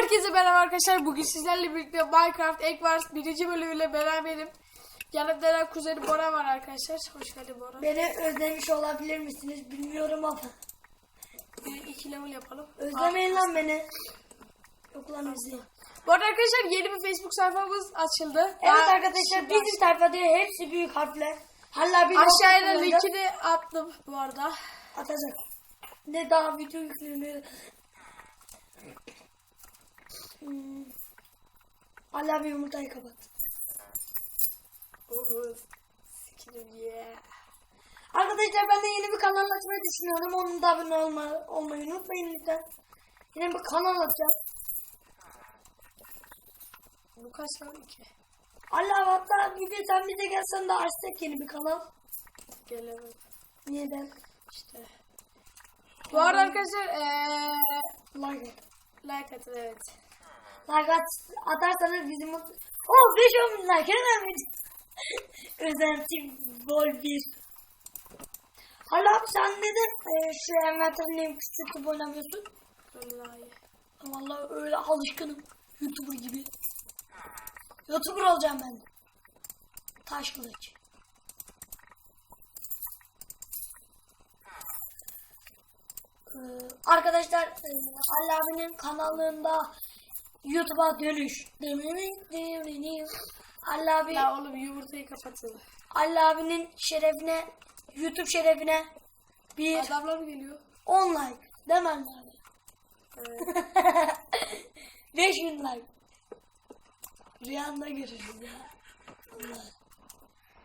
Herkese merhaba arkadaşlar. Bugün sizlerle birlikte Minecraft Egg Wars birinci bölümüyle beraberim. Yanımda da kuzeni Bora var arkadaşlar. Hoş geldin Bora. Beni özlemiş olabilir misiniz bilmiyorum ama. Bir iki level yapalım. Özlemeyin lan beni. Yok lan özleyin. Bu arada arkadaşlar yeni bir Facebook sayfamız açıldı. Evet Daha arkadaşlar bizim sayfada hepsi büyük harfle. Hala bir Aşağıya linkini attım bu arada. atacak. Ne daha video yükleniyor. Hmm. Hala bir yumurtayı kapat. Sikirim yeah. Arkadaşlar ben de yeni bir kanal açmayı düşünüyorum. Onun da abone olma, olmayı unutmayın lütfen. Yine bir kanal açacağım. Bu kaç lan ki? Allah hatta bir gün sen bize gelsen de açsak yeni bir kanal. Gelemem Neden? işte. Bu arada arkadaşlar eee Like like atın evet. Like at, atarsanız bizim mutlu... Oh 5 10 bin like hemen bir... Özenti gol 1. Hala sen neden e, şu envanterini küçültüp oynamıyorsun? Vallahi. Vallahi öyle alışkınım. Youtuber gibi. Youtuber olacağım ben. Taş kılıç. Ee, arkadaşlar e, Ali abinin kanalında YouTube'a dönüş. Ali abi, Ya oğlum yumurtayı kapatın. Ali abinin şerefine, YouTube şerefine bir Adamlar mı geliyor? 10 like. Değil mi Ali abi? Evet. 5000 like. Rüyanda görürüz ya. Allah.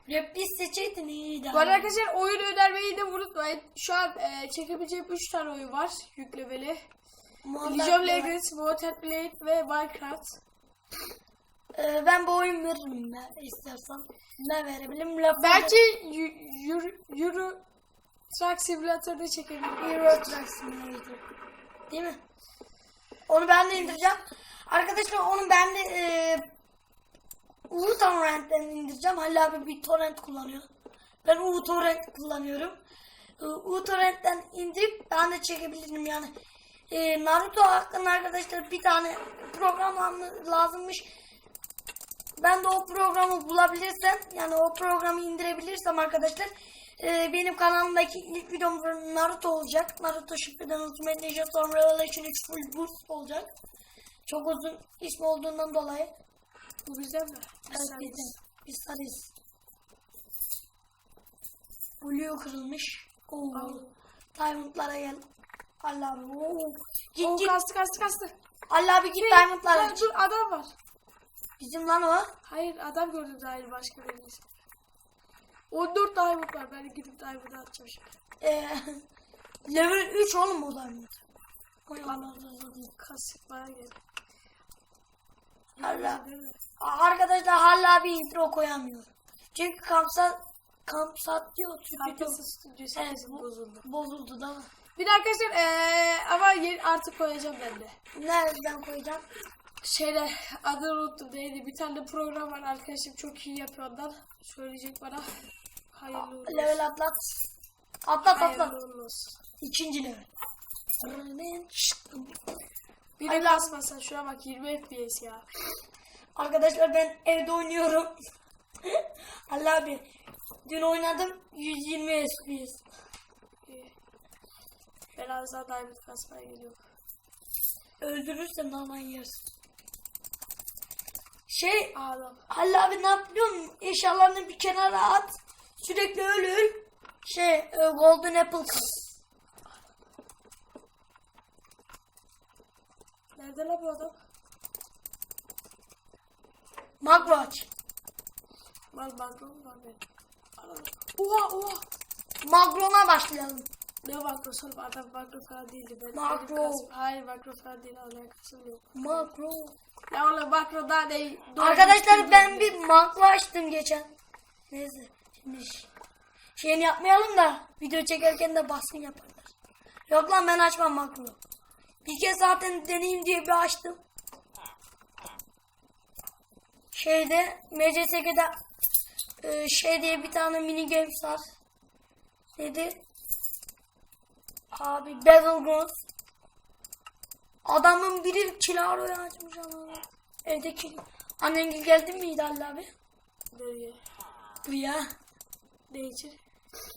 Replis seçeydin iyiydi. Bu arada abi. arkadaşlar oyun önermeyi de unutmayın. Şu an e, çekebileceğim 3 tane oyun var yüklemeli. League of. Legends, Water Blade ve Minecraft. Ee, ben bu oyun veririm ben istersen. Ne verebilirim? Lafı Belki Euro, Euro Truck Simulator'da çekebilirim. Euro Truck Simulator. Değil mi? Onu ben de indireceğim. Arkadaşlar onu ben de e, uTorrent'ten indireceğim. Halil abi bir torrent kullanıyor. Ben uTorrent kullanıyorum. E, uTorrent'ten indirip ben de çekebilirim yani. E, Naruto hakkında arkadaşlar bir tane program lazımmış. Ben de o programı bulabilirsem yani o programı indirebilirsem arkadaşlar e, benim kanalımdaki ilk videom Naruto olacak. Naruto Shippuden Ultimate Ninja Storm Revelation 3 Full Boost olacak. Çok uzun ismi olduğundan dolayı. Bu güzel mi? Sen- bizim. Biz sarıyız. Blue kırılmış. Oo. Diamond'lara gel. Allah abi. Oo. Git Oo, git. kastı kastı kastı. Allah abi git Şey, Diamond'lara. lan dur adam var. Bizim lan o. Hayır adam gördüm dahil başka birisi. 14 diamond var. Ben gidip diamond'ı atacağım şimdi. Ee, level 3 oğlum o Diamond. Oy Allah. Kasık bana gel. Allah. Arkadaşlar hala bir intro koyamıyor. Çünkü kampsat kampsat diyor. stüdyo. Arkası stüdyo Evet, bozuldu. Bozuldu da. Bir de arkadaşlar eee ama yeni artık koyacağım ben de. Nereden koyacağım? Şeyde adını unuttum neydi bir tane program var arkadaşım çok iyi yapıyor ondan. Söyleyecek bana. Hayırlı olsun. Level atlat. Atlat atlat. Hayırlı uğurlu olsun. İkinci level. Bir de kasmasan şuna bak 20 FPS ya. Arkadaşlar ben evde oynuyorum. Allah abi. Dün oynadım 120 FPS. İyi. Ben az daha diamond kasmaya geliyorum. Öldürürsen aman yersin. Şey Ağlam. Halil abi ne yapıyorsun? Eşyalarını bir kenara at. Sürekli öl öl. Şey e, Golden Apple kas. Nerede lan bu adam? Makro aç. Var makrom var benim. Oha oha. Makro'na başlayalım. Ne makrosu oğlum adam makro falan değildi. Ben Makro. kas- Hayır makro falan değil alakası yok. Makro. Ya oğlum makro daha ne? Arkadaşlar düzgün ben bir makro açtım geçen. Neyse. Şimdi şeyini yapmayalım da video çekerken de baskın yaparlar. Yok lan ben açmam makro. Bir kez zaten deneyim diye bir açtım. Şeyde MCSG'de e, şey diye bir tane mini games var. Neydi? Abi Battlegrounds. Adamın biri kilaroyu açmış ama. Evde kil... Annen geldi miydi Ali abi? Nereye? Buraya. Ne için?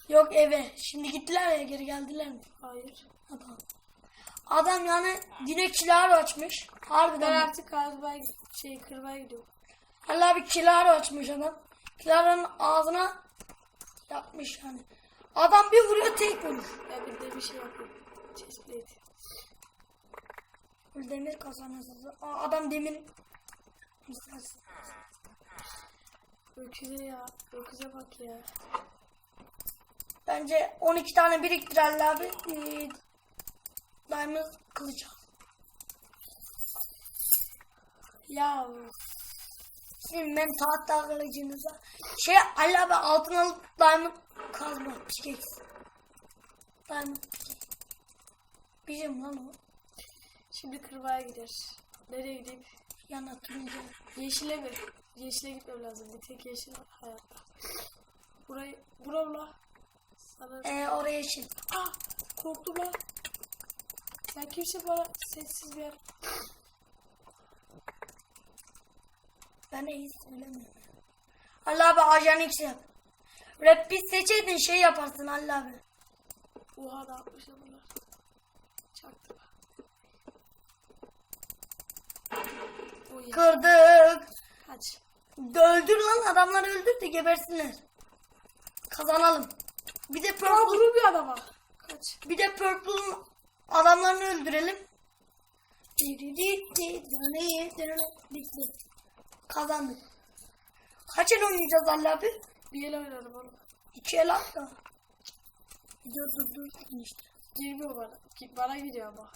Yok eve. Şimdi gittiler ya geri geldiler mi? Hayır. Adam. Adam yani yine kilaro açmış. Ben Harbiden. bak. artık kazmaya şey kırmaya gidiyorum. Ali abi kilaro açmış adam. Kilaronun ağzına yapmış yani. Adam bir vuruyor tek vurur. Ben bir de bir şey yapayım. Chestplate. Demir kazanası. Aa, Adam demir. Öküze ya. Öküze bak ya. Bence 12 tane biriktir Ali abi. Ee, Diamond kılıç al. Ya Şimdi ben tahta kılıcınıza. Şey Ali abi altın alıp diamond kazma. Pickaxe. Diamond pickaxe. Bizim lan o. şimdi kırmaya gider. Nereye gideyim? Yana turuncu. Yeşile mi? Yeşile gitmem lazım. Bir tek yeşil var hayatta. Burayı, buramla. Sana... Ee, oraya şey. Ah! Korktum lan. Sen kimse bana sessiz bir yer. Ben de hiç söylemiyorum. Ali abi ajan X yap. Rap bir seçeydin şey yaparsın Ali abi. Oha da yapmışlar bunlar. Ya. Kırdık. Kaç. Öldür lan adamları öldür de gebersinler. Kazanalım. Bir de Aa purple, vurur bir adama. Kaç. bir de purple'ın adamlarını öldürelim. Bitti. Kazandık. Kaç el oynayacağız Ali abi? Bir el oynarım oğlum. İki el at da. Dur dur dur. İşte. Girmiyor bana. Bana gidiyor ama.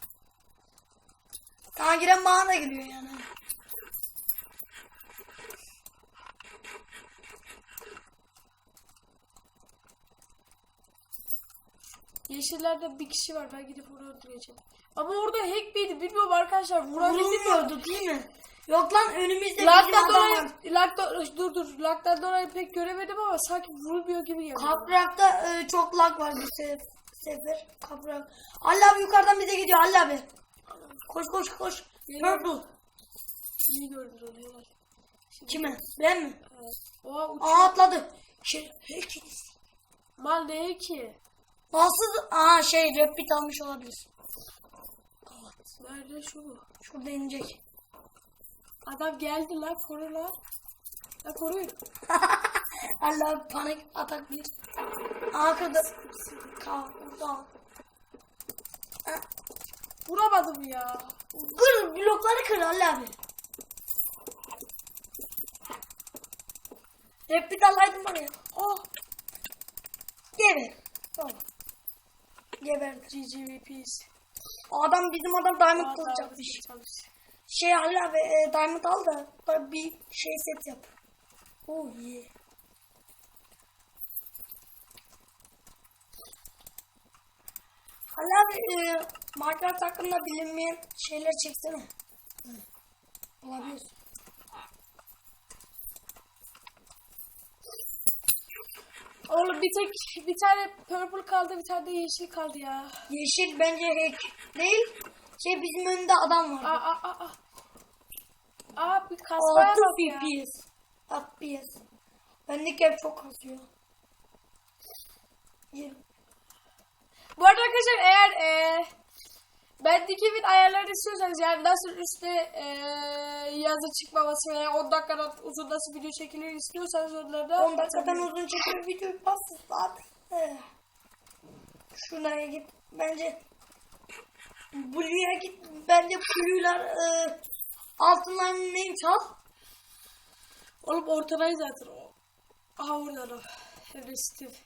Sana giren bana da giriyor yani. Yeşillerde bir kişi var. Ben gidip onu öldüreceğim. Ama orada hack miydi bilmiyorum arkadaşlar. Vurabildim mi? Vurulmuyordu değil mi? Yok lan önümüzde bizim adam var. lag'dan, dur dur, lag'dan dolayı pek göremedim ama sanki vurulmuyor gibi geliyor. Kaprak'ta e, çok lag var bu sef sefer. Kaprak. Ali abi yukarıdan bize gidiyor Ali abi. Koş koş koş. Purple. İyi gördünüz helal. Kime? Ben mi? Evet. Oha uç. Aa atladı. Şey, herkes. Mal ne ki? Nasıl? Aa şey rapid almış olabilir. Nerede şu? Şurada inecek. Adam geldi lan koru lan. Lan koruyun. Ali abi panik atak bir. Kırdı. Kaldı. Vuramadım ya. Kır blokları kır Ali abi. Rapid alaydım var ya. Oh. Geber. Tamam. Geberdi. GGVP's. Adam bizim adam diamond kılacakmış. Şey Ali abi e, diamond al da bir şey set yap. Oh yeah. Ali abi e, Minecraft hakkında bilinmeyen şeyler çeksene. Hı. Olabilir. Oğlum bir tek bir tane purple kaldı bir tane de yeşil kaldı ya. Yeşil bence hack değil. Şey bizim önünde adam var. aa aa. aa. Kasmaya 6 bak ya. FPS. FPS. Bendeki hep çok kasıyor. Yirmi. Bu arada arkadaşlar eğer e, bendeki evin ayarlarını istiyorsanız yani nasıl üstte e, yazı çıkmaması veya 10 dakikadan uzun nasıl video çekilir istiyorsanız onları da 10 dakikadan uzun çekim videoyu bastı zaten. Eh. Şuraya git. Bence Blue'ya git. Bence Blue'lar e, altınlarını neyim çal. Oğlum ortadayız zaten o. Aha orada adam. Hem de Steve.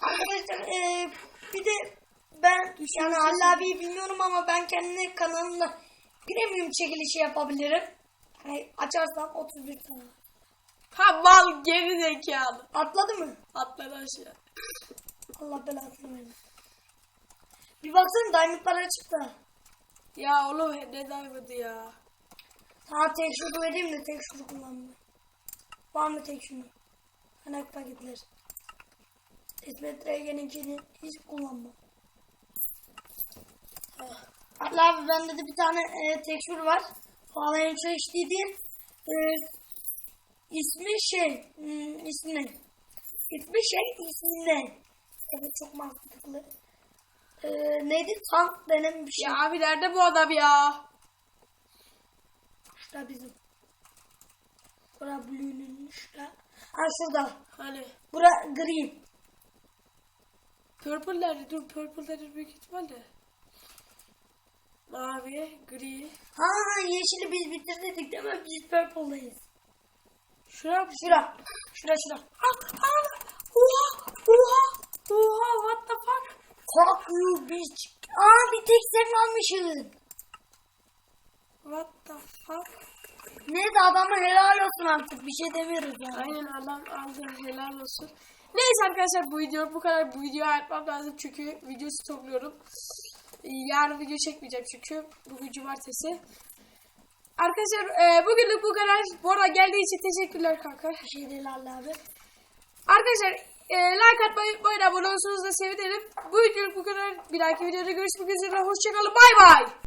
Arkadaşlar e, bir de ben yani Halil abiyi bilmiyorum ama ben kendi kanalımda premium çekilişi yapabilirim. Hani açarsam 31 tane. Ha mal geri zekalı. Atladı mı? Atladı aşağı. Allah belasını versin. Bir baksana diamondlara çıktı. Ya oğlum ne diamond'ı ya. Sana tek şunu vereyim de tek şunu kullanma. Var mı tek şunu? Kanak paketler. İsmet Regen'inkini hiç kullanmam. Allah abi bende de bir tane e, tekstür var. Bağlayan çay içtiği değil. E, ismi şey. Hmm, ismi ne? İsmi şey ismi ne? Evet çok mantıklı. E, neydi? Tank denen bir şey. Ya abi nerede bu adam ya? Şurada bizim. Bura Blue'nun şurada. Ha şurada. Hani Bura gri. purple nerede? Dur purple nerede büyük ihtimalle. Mavi, gri. Ha yeşili biz bitirdik değil mi? Biz purple'dayız. Şuraya mı? Şura. Şura şura. Ah, ah, Oha! Oha! Oha! What the fuck? Fuck you bitch. Aa bir tek sen almışsın. What the fuck? Neyse adama helal olsun artık. Bir şey demiyoruz yani. Aynen adam aldı helal olsun. Neyse arkadaşlar bu video bu kadar bu videoyu ayırtmam lazım çünkü videosu topluyorum. Ee, Yarın video çekmeyeceğim çünkü bugün cumartesi. Arkadaşlar e, bugünlük bu kadar. Bu arada geldiği için teşekkürler kanka. Bir şey değil abi. Arkadaşlar e, like atmayı abone olursanız da sevinirim. Bu videoluk bu kadar. Bir dahaki videoda görüşmek üzere. Hoşçakalın. Bay bay.